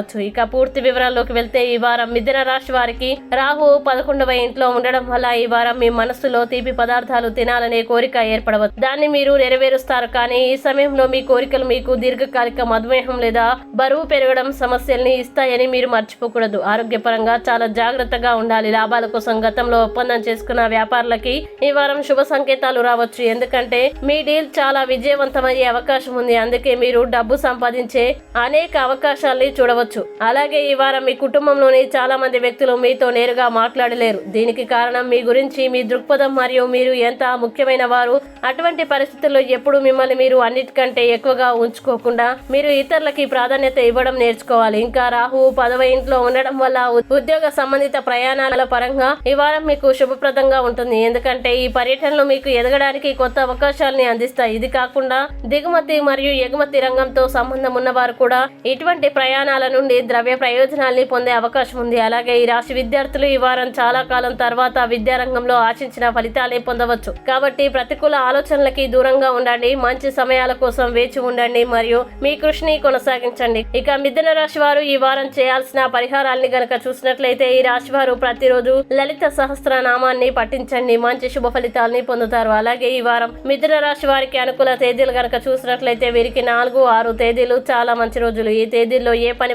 ఇక పూర్తి వివరాల్లోకి వెళ్తే ఈ వారం మిథున రాశి వారికి రాహు పదకొండవ ఇంట్లో ఉండడం వల్ల ఈ వారం మీ మనస్సులో తీపి పదార్థాలు తినాలనే కోరిక ఏర్పడవచ్చు. దాన్ని మీరు నెరవేరుస్తారు. కానీ ఈ సమయంలో మీ కోరికలు మీకు దీర్ఘకాలిక మధుమేహం లేదా బరువు పెరగడం సమస్యల్ని ఇస్తాయని మీరు మర్చిపోకూడదు. ఆరోగ్యపరంగా చాలా జాగ్రత్తగా ఉండాలి. లాభాల కోసం గతంలో ఒప్పందం చేసుకున్న వ్యాపారులకి ఈ వారం శుభ సంకేతాలు రావచ్చు. ఎందుకంటే మీ డీల్ చాలా విజయవంతమయ్యే అవకాశం ఉంది. అందుకే మీరు డబ్బు సంపాదించే అనేక అవకాశాల్ని చూడవచ్చు. అలాగే ఈ వారం మీ కుటుంబంలోని చాలా మంది వ్యక్తులు మీతో నేరుగా మాట్లాడలేరు. దీనికి కారణం మీ గురించి మీ దృక్పథం మరియు మీరు ఎంత ముఖ్యమైన వారు అటువంటి పరిస్థితుల్లో ఎప్పుడు మిమ్మల్ని మీరు అన్నిటికంటే ఎక్కువగా ఉంచుకోకుండా మీరు ఇతరులకి ప్రాధాన్యత ఇవ్వడం నేర్చుకోవాలి. ఇంకా రాహు పదవ ఇంట్లో ఉండడం వల్ల ఉద్యోగ సంబంధిత ప్రయాణాల పరంగా ఈ వారం మీకు శుభప్రదంగా ఉంటుంది. ఎందుకంటే ఈ పర్యటనలు మీకు ఎదగడానికి కొత్త అవకాశాలని అందిస్తాయి. ఇది కాకుండా దిగుమతి మరియు ఎగుమతి రంగంతో సంబంధం ఉన్నవారు కూడా ఇటువంటి ప్రయాణాలను నుండి ద్రవ్య ప్రయోజనాల్ని పొందే అవకాశం ఉంది. అలాగే ఈ రాశి విద్యార్థులు ఈ వారం చాలా కాలం తర్వాత విద్యారంగంలో ఆశించిన ఫలితాలే పొందవచ్చు. కాబట్టి ప్రతికూల ఆలోచనలకి దూరంగా ఉండండి. మంచి సమయాల కోసం వేచి ఉండండి మరియు మీ కృషిని కొనసాగించండి. ఇక మిథున రాశి వారు ఈ వారం చేయాల్సిన పరిహారాల్ని గనక చూసినట్లయితే ఈ రాశి వారు ప్రతిరోజు లలిత సహస్ర నామాన్ని పఠించండి. మంచి శుభ ఫలితాలని పొందుతారు. అలాగే ఈ వారం మిథున రాశి వారికి అనుకూల తేదీలు గనక చూసినట్లయితే వీరికి నాలుగు ఆరు తేదీలు చాలా మంచి రోజులు. ఈ తేదీల్లో ఏ పని